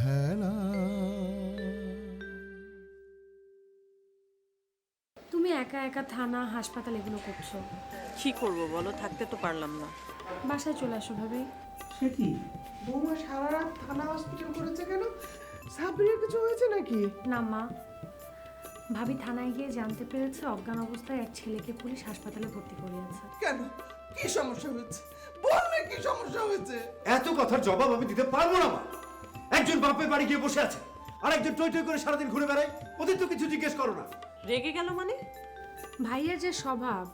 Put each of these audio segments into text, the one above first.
ভেলা তুমি একা একা থানা হাসপাতাল এগুলো করছ? কি করব বলো? থাকতে তো পারলাম না। বাসায় চলে আসো ভাবি। সে কি? বৌমা সারা রাত থানা হসপিটাল করেছে কেন? সাবরির কিছু হয়েছে নাকি? না মা। ভাবি থানায় গিয়ে জানতে পেরেছে অজ্ঞান অবস্থায় এক ছেলেকে পুলিশ হাসপাতালে ভর্তি করিয়েছে। কেন? কি সমস্যা হয়েছে? বল না কি সমস্যা হয়েছে? এত কথার জবাব আমি দিতে পারব না মা। একজন বাপের বাড়ি গিয়ে বসে আছে। আর একজন টই টই করে সারাদিন ঘুরে বেড়ায়। ওদের তো কিছু জিজ্ঞেস করো না। রেগে গেল মানে? ভাইয়ের যে স্বভাব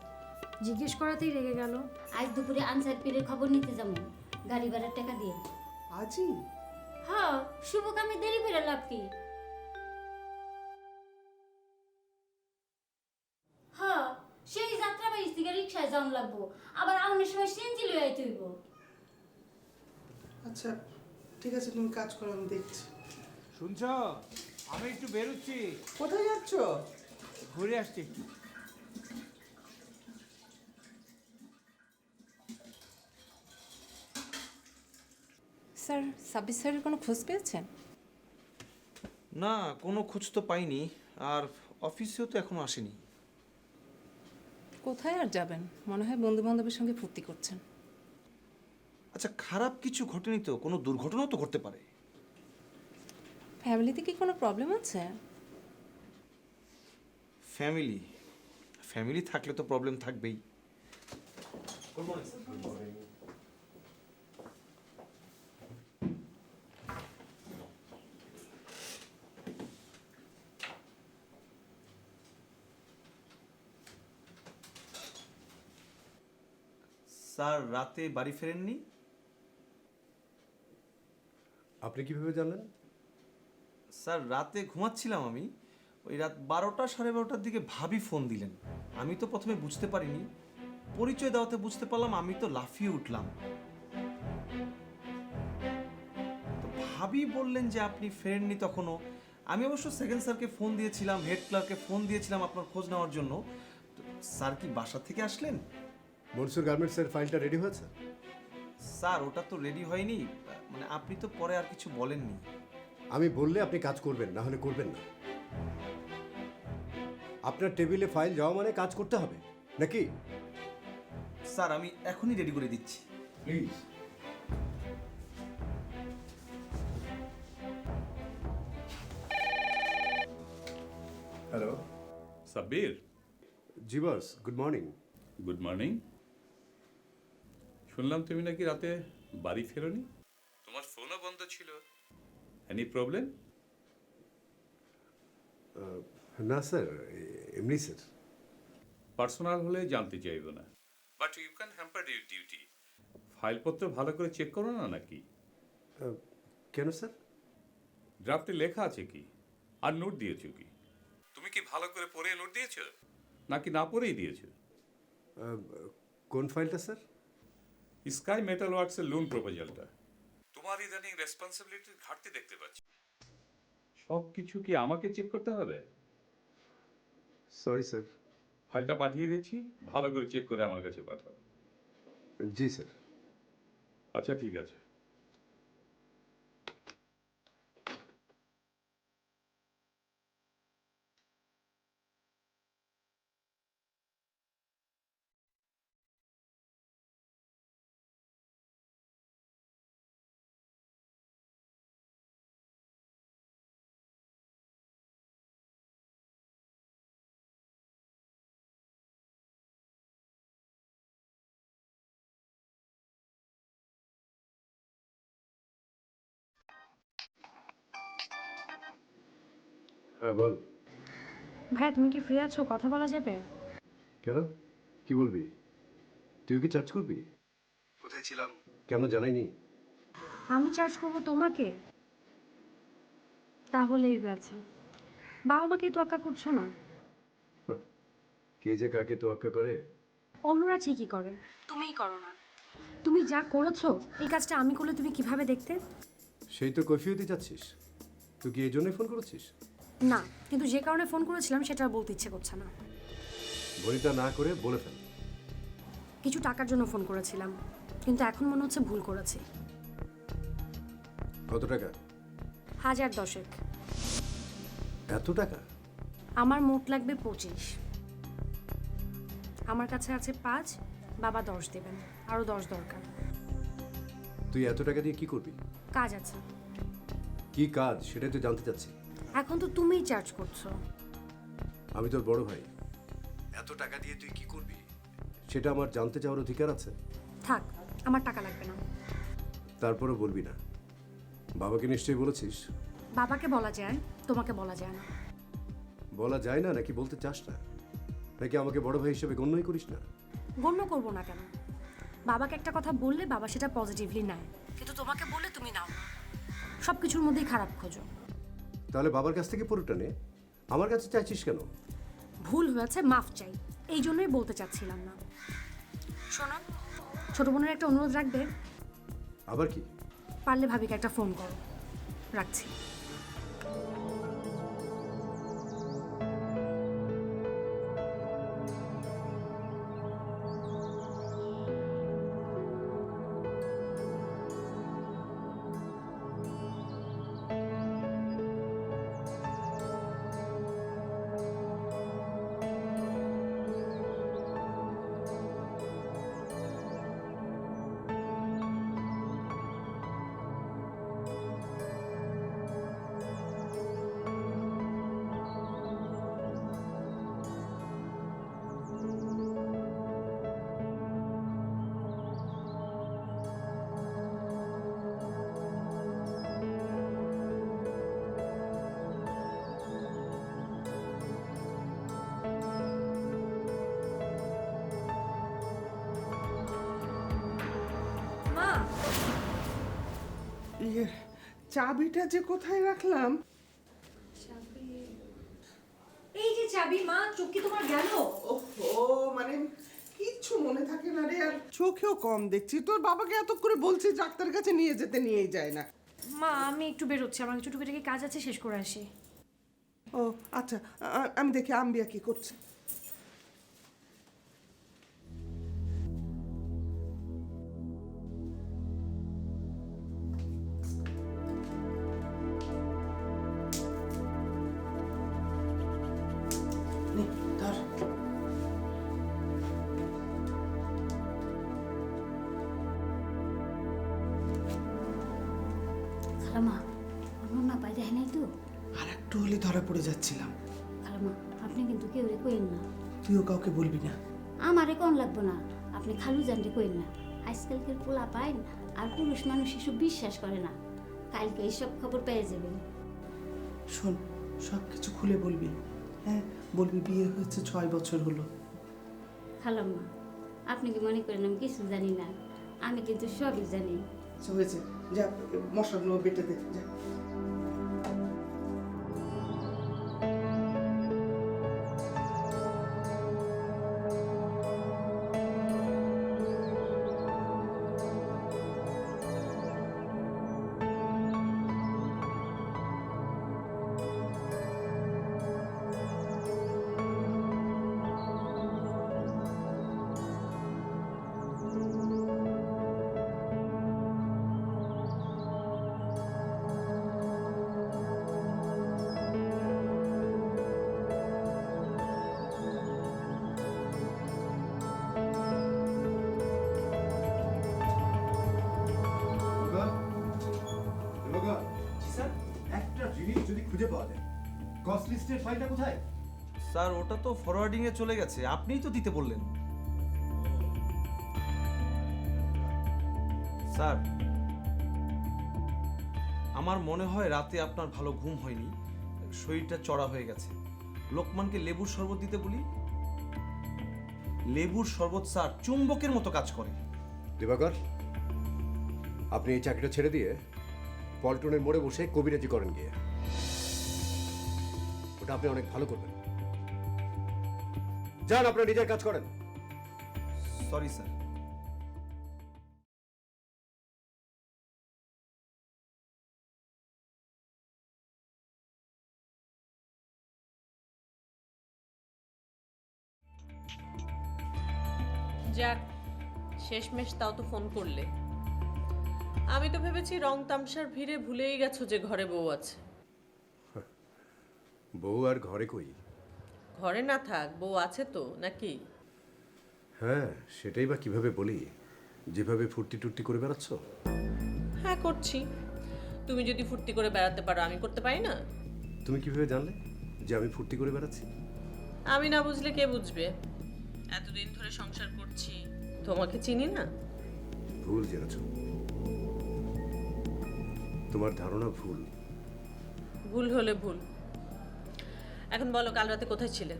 জিজ্ঞেস করাতেই রেগে গেল। আজ দুপুরে আনসার পীরের খবর নিতে যাব। গাড়ি ভাড়ার টাকা দিয়ে। আজই হ্যাঁ শুভ কামে দেরি করে লাভ কি? হ্যাঁ সেই যাত্রা বাড়ি থেকে রিক্সায় যাওয়ান লাগবো। আবার আউনের সময় সেঞ্জি লয়ে আইতে হইব আচ্ছা ঠিক আছে তুমি কাজ করো আমি দেখছি। শুনছ? আমি একটু বেরোচ্ছি। কোথায় যাচ্ছ? ঘুরে আসছি একটু। স্যার সাব্বির স্যারের কোনো খোঁজ পেয়েছেন? না কোনো খোঁজ তো পাইনি আর অফিসেও তো এখনও আসেনি। কোথায় আর যাবেন? মনে হয় বন্ধু বান্ধবের সঙ্গে ফুর্তি করছেন। আচ্ছা খারাপ কিছু ঘটেনি তো? কোনো দুর্ঘটনাও তো ঘটতে পারে। ফ্যামিলিতে কি কোনো প্রবলেম আছে? ফ্যামিলি ফ্যামিলি থাকলে তো প্রবলেম থাকবেই। স্যার রাতে বাড়ি ফেরেননি? আপনি কীভাবে জানলেন? স্যার রাতে ঘুমাচ্ছিলাম আমি। ওই রাত বারোটা সাড়ে বারোটার দিকে ভাবি ফোন দিলেন। আমি তো প্রথমে বুঝতে পারিনি। পরিচয় দেওয়াতে বুঝতে পারলাম আমি তো লাফিয়ে উঠলাম। তো ভাবি বললেন যে আপনি ফেরেননি তখনও। আমি অবশ্য সেকেন্ড স্যারকে ফোন দিয়েছিলাম হেড ক্লার্ককে ফোন দিয়েছিলাম আপনার খোঁজ নেওয়ার জন্য। তো স্যার কি বাসা থেকে আসলেন? মনসুর গার্মেন্টসের ফাইলটা রেডি হয়েছে? স্যার ওটা তো রেডি হয়নি। মানে আপনি তো পরে আর কিছু বলেননি। আমি বললে আপনি কাজ করবেন না হলে করবেন না। আপনার টেবিলে ফাইল যাওয়া মানে কাজ করতে হবে নাকি? স্যার আমি এখনই রেডি করে দিচ্ছি। Please. Hello. Sabbir. G boss good morning. Good morning. শুনলাম তুমি নাকি রাতে বাড়ি ফেরোনি? ছিল। এনি প্রবলেম না স্যার এমনি স্যার পার্সোনাল হলে জানতে চাইব না। But you can hamper your duty ফাইলপত্র ভালো করে চেক করো না নাকি? কেন স্যার ড্রাফটে লেখা আছে কি? আর নোট দিয়েছ কি? তুমি কি ভালো করে পড়ে নোট দিয়েছ? নাকি না পড়েই দিয়েছ? কোন ফাইলটা স্যার স্কাই মেটাল ওয়ার্কসের লোন প্রপোজালটা তোমার ইদানিং রেসপন্সিবিলিটির ঘাটতি দেখতে পাচ্ছি। সব কিছু কি আমাকে চেক করতে হবে? সরি স্যার ফাইলটা পাঠিয়ে দিয়েছি ভালো করে চেক করে আমার কাছে পাঠাও। জি স্যার আচ্ছা ঠিক আছে। হ্যাঁ বল। ভাইয়া তুমি কি ফ্রি আছো? কথা বলা যাবে? কেন? কি বলবি? তুই কি চার্জ করবি? কোথায় ছিলাম? কেন জানাইনি? আমি চার্জ করব তোমাকে। তাহলেই গেছে। বাবা মাকে তোয়াক্কা করছ না? কে যে কাকে তোয়াক্কা করে? অন্যরা ঠিকই করে। তুমিই করো না। তুমি যা করেছ এই কাজটা আমি করলে তুমি কীভাবে দেখতে? সেই তো কৈফিয়তি চাচ্ছিস। তুই কি এই জন্যই ফোন করেছিস? না কিন্তু যে কারণে ফোন করেছিলাম সেটা আর বলতে ইচ্ছে করছে না। ভনিতা না করে বলে ফেল। কিছু টাকার জন্য ফোন করেছিলাম কিন্তু এখন মনে হচ্ছে ভুল করেছি। কত টাকা? হাজার দশেক। এত টাকা? আমার মোট লাগবে পঁচিশ। আমার কাছে আছে পাঁচ বাবা দশ দেবেন আরও দশ দরকার। তুই এত টাকা দিয়ে কি করবি? কাজ আছে। কি কাজ? সেটাই তো জানতে চাচ্ছি। এখন তো তুমিই চার্জ করছ। আমি তোর বড় ভাই। এত টাকা দিয়ে তুই কি করবি? সেটা আমার জানতে চাওয়ার অধিকার আছে? থাক আমার টাকা লাগবে না। তারপরও বলবি না। বাবাকে নিশ্চয়ই বলেছিস? বাবাকে বলা যায় তোমাকে বলা যায় না। বলা যায় না নাকি বলতে চাস না? নাকি আমাকে বড় ভাই হিসেবে গণ্যই করিস না? গণ্য করব না কেন? বাবাকে একটা কথা বললে বাবা সেটা পজিটিভলি নেয়। কিন্তু তোমাকে বললে তুমি নাও। সব কিছুর মধ্যেই খারাপ খোঁজো। তাহলে বাবার কাছ থেকে পুরোটা নে। আমার কাছে চাইছিস কেন? ভুল হয়েছে মাফ চাই। এই জন্যই বলতে চাচ্ছিলাম না। শোনো ছোট বোনের একটা অনুরোধ রাখবে। আবার কি? পারলে ভাবিকে একটা ফোন করো। রাখছি। চাবিটা যে কোথায় রাখলাম? এই যে চাবি মা চোখ কি তোমার গেল? ও মানে কিচ্ছু মনে থাকে না রে আর চোখেও কম দেখছি। তোর বাবাকে এত করে বলছি ডাক্তার কাছে নিয়ে যেতে নিয়েই যায় না। মা আমি একটু বেরোচ্ছি আমার কিছু টুকিটাকি কাজ আছে শেষ করে আসি। ও আচ্ছা আমি দেখি আম্বিয়া কি করছে। খালামা মা পাই দেখে নাই তো? আর একটু হলে ধরা পড়ে যাচ্ছিলাম। খালামা আপনি কিন্তু কেউ রে কইন না। তুইও কাউকে বলবি না। আমারে কোন লাগবো না। আপনি খালু জানতে কইন না। আজকালকার পোলা পাইন আর পুরুষ মানুষ এসব বিশ্বাস করে না। কালকে এইসব খবর পেয়ে যাবেন। শোন সব কিছু খুলে বলবি। হ্যাঁ বলবি বিয়ে হয়েছে ছয় বছর হলো। খালাম্মা আপনি কি মনে করেন আমি কিছু জানি না? আমি কিন্তু সবই জানি। আচ্ছা, হয়েছে। যা মশলাগুলো বেটে দে যা। কস্ট ফাইলটা কোথায়? স্যার ওটা তো ফরওয়ার্ডিংয়ে চলে গেছে। আপনিই তো দিতে বললেন। স্যার আমার মনে হয় রাতে আপনার ভালো ঘুম হয়নি। শরীরটা চড়া হয়ে গেছে। লোকমানকে লেবুর শরবত দিতে বলি? লেবুর শরবত স্যার চুম্বকের মতো কাজ করে। দিবাকর আপনি এই চাকরিটা ছেড়ে দিয়ে পল্টনের মোড়ে বসে কবিরাজি করেন গিয়ে। ওটা আপনি অনেক ভালো করবেন। যান আপনার নিজের কাজ করেন। সরি স্যার যাক শেষমেশ তাও তো ফোন করলে। আমি তো ভেবেছি রং তামসার ভিড়ে ভুলেই গেছো যে ঘরে বউ আছে। বউ আর ঘরে কই? ঘরে না থাক বউ আছে তো নাকি? হ্যাঁ সেটাই বা কীভাবে বলি? যেভাবে ফুর্তি টুর্তি করে বেড়াচ্ছ? হ্যাঁ করছি। তুমি যদি ফুর্তি করে বেড়াতে পারো আমি করতে পারি না? তুমি কীভাবে জানলে যে আমি ফুর্তি করে বেড়াচ্ছি? আমি না বুঝলে কে বুঝবে? এতদিন ধরে সংসার করছি তোমাকে চিনি না? ভুল জেনেছ। তোমার ধারণা ভুল। ভুল হলে ভুল। এখন বলো কাল রাতে কোথায় ছিলে?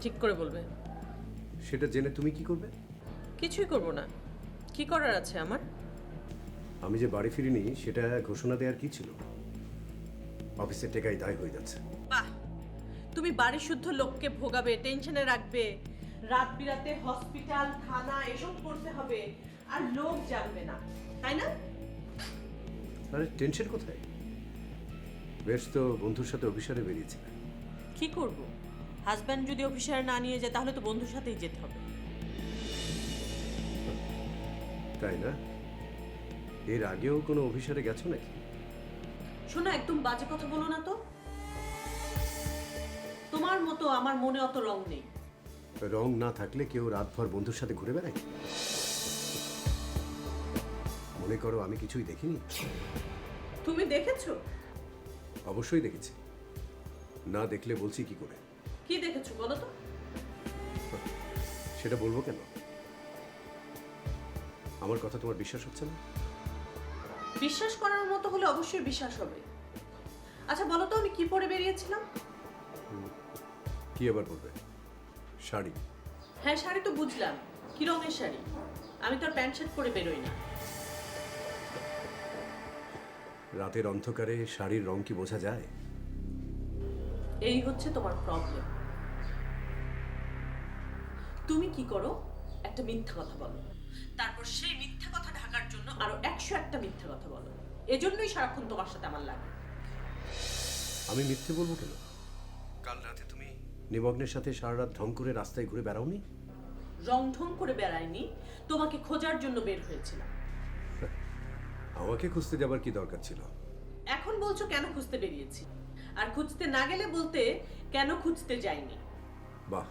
ঠিক করে বলবে। সেটা জেনে তুমি কি করবে? কিছুই করব না। কি করার আছে আমার? আমি যে বাড়ি ফিরিনি সেটা ঘোষণা দেওয়ার কি ছিল? অফিসের টেকাই দায় হয়ে যাচ্ছে। বাহ! তুমি বাড়ি শুদ্ধ লোককে ভোগাবে টেনশনে রাখবে। রাত বিরাতে হসপিটাল থানা এসব করতে হবে আর লোক জানবে না। তাই না? আরে টেনশন কোথায়? বেশ তো বন্ধুর সাথে অফিসারে বেরিয়েছে কি করব? হাজব্যান্ড যদি অফিসার না নিয়ে যায় তাহলে তো বন্ধুর সাথেই যেতে হবে। তাই না? এর আগেও কোনো অফিসারে গেছো নাকি? শোনো একদম বাজে কথা বলো না তো। তোমার মতো আমার মনে অত রং নেই। রং না থাকলে কেউ রাতভর বন্ধুর সাথে ঘুরে বেড়ায়? মনে করো আমি কিছুই দেখিনি। তুমি দেখেছ? অবশ্যই দেখেছি। না দেখলে বলছি কি করে? কি দেখেছ বলো তো। সেটা বলব কেন? আমার কথা তোমার বিশ্বাস হচ্ছে না? বিশ্বাস করার মতো হলে অবশ্যই বিশ্বাস হবে। আচ্ছা বলো তো আমি কি পরে বেরিয়েছিলাম? কি আবার বলবে? শাড়ি। হ্যাঁ শাড়ি তো বুঝলাম। কি রঙের শাড়ি? আমি তো আর প্যান্ট শার্ট পরে বেরোই না। রাতের অন্ধকারে শাড়ির রং কি বোঝা যায়? এই হচ্ছে তোমার প্রবলেম তুমি কি করো? একটা মিথ্যা কথা বলো। তারপর সেই মিথ্যা কথা ঢাকার জন্য আরও একশো একটা মিথ্যা কথা বলো। এজন্যই সারাক্ষণ তোমার সাথে আমার লাগে। আমি মিথ্যে বলব কেন? কাল রাতে তুমি নিমগ্নের সাথে সারা রাত ঢং করে রাস্তায় ঘুরে বেড়াওনি? রং ঢং করে বেড়াইনি তোমাকে খোঁজার জন্য বের হয়েছিলাম। আমাকে খুঁজতে যাবার কি দরকার ছিল? এখন বলছো কেন খুঁজতে বেরিয়েছি? আর খুঁজতে না গেলে বলতে কেন খুঁজতে যাইনি বাহ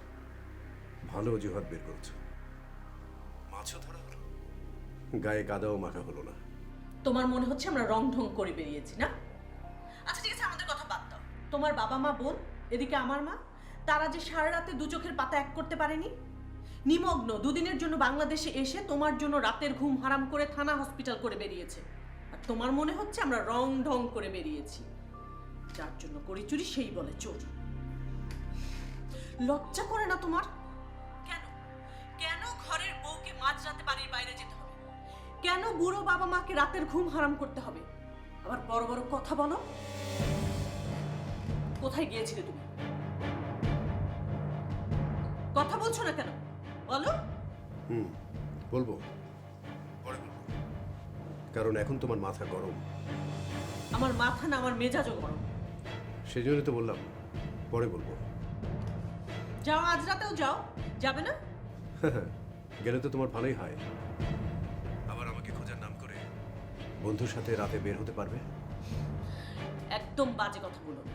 ভালো অজুহাত বের করেছ। মাছও ধরা হলো। গায়ে কাদাও মাখা হলো না। তোমার মনে হচ্ছে আমরা রং ঢং করে বেরিয়েছি না? আচ্ছা ঠিক আছে আমাদের কথা বাদ দাও। তোমার বাবা মা বোন এদিকে আমার মা তারা যে সারা রাতে দু চোখের পাতা এক করতে পারেনি? নিমগ্ন দুদিনের জন্য বাংলাদেশে এসে তোমার জন্য রাতের ঘুম হারাম করে থানা হসপিটাল করে বেরিয়েছে। আর তোমার মনে হচ্ছে আমরা রং ঢং করে বেরিয়েছি। যার জন্য করি চুরি সেই বলে চোর। লজ্জা করে না তোমার? কেন? কেন ঘরের বউকে মাঝরাতে বাড়ির বাইরে যেতে হবে? কেন বুড়ো বাবা মাকে রাতের ঘুম হারাম করতে হবে? আবার বড় বড় কথা বলো। কোথায় গিয়েছিলে তুমি? কথা বলছো না কেন? বলো। হুম বলব। পরে বলব। কারণ এখন তোমার মাথা গরম। আমার মাথা না আমার মেজাজও গরম। সেই জন্যই তো বললাম পরে বলব। যাও আজ রাতেও যাও। যাবে না? গেলে তো তোমার ভালোই হয়। আবার আমাকে খোঁজার নাম করে বন্ধুর সাথে রাতে বের হতে পারবে? একদম বাজে কথা বলো না।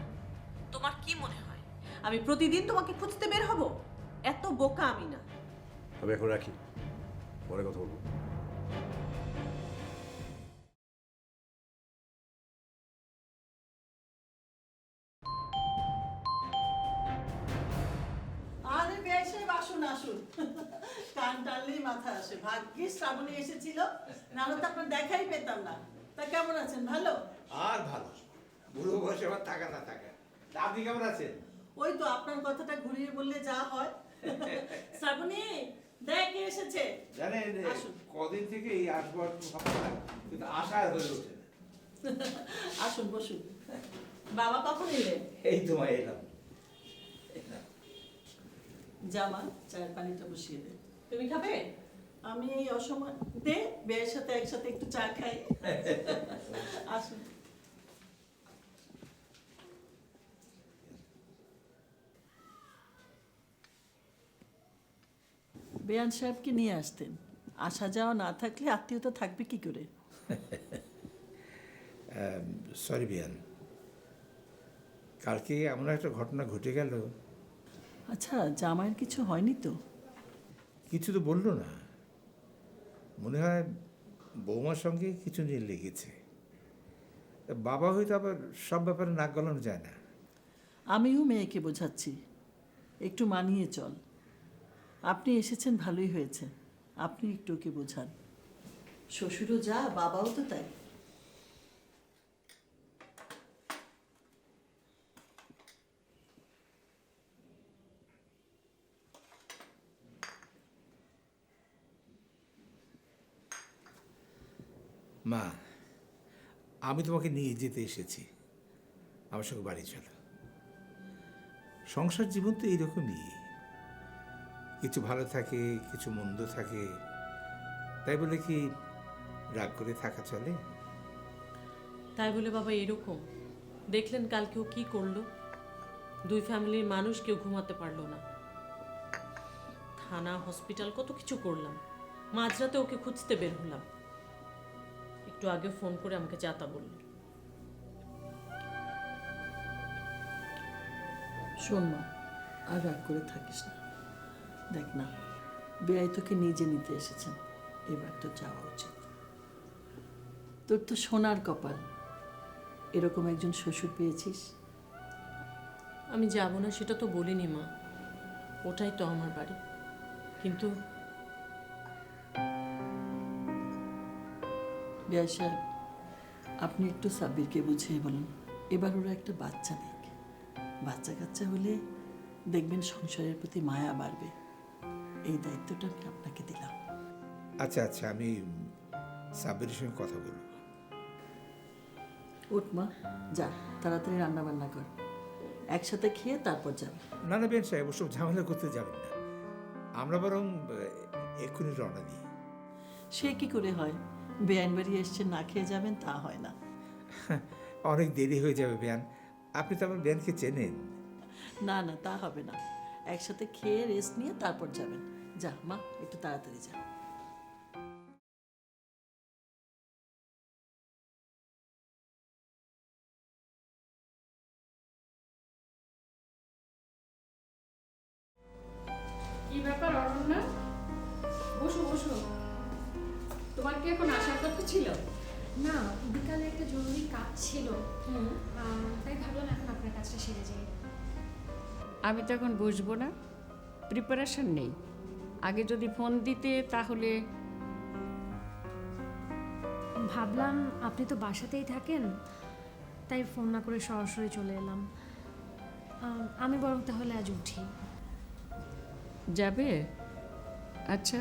তোমার কি মনে হয়? আমি প্রতিদিন তোমাকে খুঁজতে বের হব? এত বোকা আমি না। আমি এখন রাখি। পরে কথা বলব। কান টানলেই মাথা আসে। ভাগ্যিস শ্রাবণী এসেছিল নাহলে তো আপনার দেখাই পেতাম না। তা কেমন আছেন ভালো? আর ভালো। বুড়ো বয়সে আবার থাকা না থাকা। আপনি কেমন আছেন? ওই তো আপনার কথাটা ঘুরিয়ে বললে যা হয়। শ্রাবণী দেখ কে এসেছে। জানেন কদিন থেকে এই আসবার ভাবছিলাম কিন্তু আশায় হয়ে ওঠে আসুন বসুন। বাবা কখন এলেন এই তোমায় এলাম। জামা চায়ের পানিটা বসিয়ে দে। তুমি খাবে? আমি এই অসময় দে বেয়ের সাথে একসাথে একটু চা খাই। আসুন। বেয়ান সাহেবকে নিয়ে আসতেন। আসা যাওয়া না থাকলে আত্মীয়তা থাকবে কি করে? সরি বিয়ান। কালকে এমন একটা ঘটনা ঘটে গেল। আচ্ছা জামাইয়ের কিছু হয়নি তো? কিছু তো বলল না। মনে হয় বৌমার সঙ্গে কিছু নিয়ে লেগেছে। তা বাবা হয়তো আবার সব ব্যাপারে নাক গলানো যায় না। আমিও মেয়েকে বোঝাচ্ছি। একটু মানিয়ে চল। আপনি এসেছেন ভালোই হয়েছে। আপনি একটু ওকে বোঝান। শ্বশুরও যা বাবাও তো তাই। মা, আমি তোমাকে নিয়ে যেতে এসেছি। আমার সঙ্গে বাড়ি চলো। সংসার জীবন তো এইরকমই। কিছু ভালো থাকে, কিছু মন্দ থাকে। তাই বলে কি রাগ করে থাকা চলে? তাই বলে বাবা এরকম। দেখলেন কালকে ও কি করল? দুই ফ্যামিলির মানুষ কেউ ঘুমাতে পারল না। থানা, হসপিটাল কত কিছু করলাম। মাঝরাতে ওকে খুঁজতে বের হলাম। একটু আগে ফোন করে আমাকে যাতা বলল। শোন মা আর রাগ করে থাকিস না। দেখ না বেআই তোকে নিজে নিতে এসেছেন এবার তো যাওয়া উচিত। তোর তো সোনার কপাল। এরকম একজন শ্বশুর পেয়েছিস? আমি যাব না সেটা তো বলিনি মা। ওটাই তো আমার বাড়ি। কিন্তু বেআই সাহেব আপনি একটু সাব্বিরকে বুঝিয়ে বলুন। এবার ওরা একটা বাচ্চা নেই বাচ্চা কাচ্চা হলে দেখবেন সংসারের প্রতি মায়া বাড়বে। এই দায়িত্বটা আমি আপনাকে দিলাম। আচ্ছা আচ্ছা আমি সাব্বিরের সঙ্গে কথা বলব। উঠ মা যা তাড়াতাড়ি রান্না বান্না কর। একসাথে খেয়ে তারপর যাবে। না না বেন সাহেব ওসব ঝামেলা করতে যাবেন না। আমরা বরং এক্ষুনি রওনা দিই। সে কি করে হয়? বেআইন বাড়ি এসছে না খেয়ে যাবেন তা হয় না। অনেক দেরি হয়ে যাবে বেয়ান আপনি তো আমার বেয়ানকে চেনেন। না না তা হবে না। একসাথে খেয়ে রেস্ট নিয়ে তারপর যাবেন। যা মা একটু তাড়াতাড়ি যা কি ব্যাপার অরণ্যা বসো বসো। তোমার কি এখন ছিল। না বিকালে একটা জরুরি কাজ ছিল। তাই ভাবলাম এখন আপনার কাজটা সেরে যাই। আমি তো এখন বসবো না। প্রিপারেশন নেই। আগে যদি ফোন দিতে তাহলে ভাবলাম আপনি তো বাসাতেই থাকেন তাই ফোন না করে সরাসরি চলে এলাম। আমি বরং তাহলে আজ উঠি। যাবে? আচ্ছা।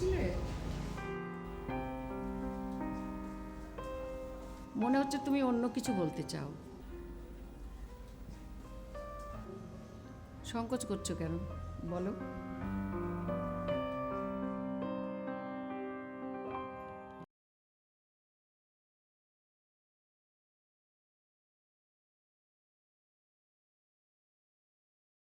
বলতে মনে হচ্ছে তুমি অন্য কিছু বলতে চাও। সংকোচ করছ কেন? বলো।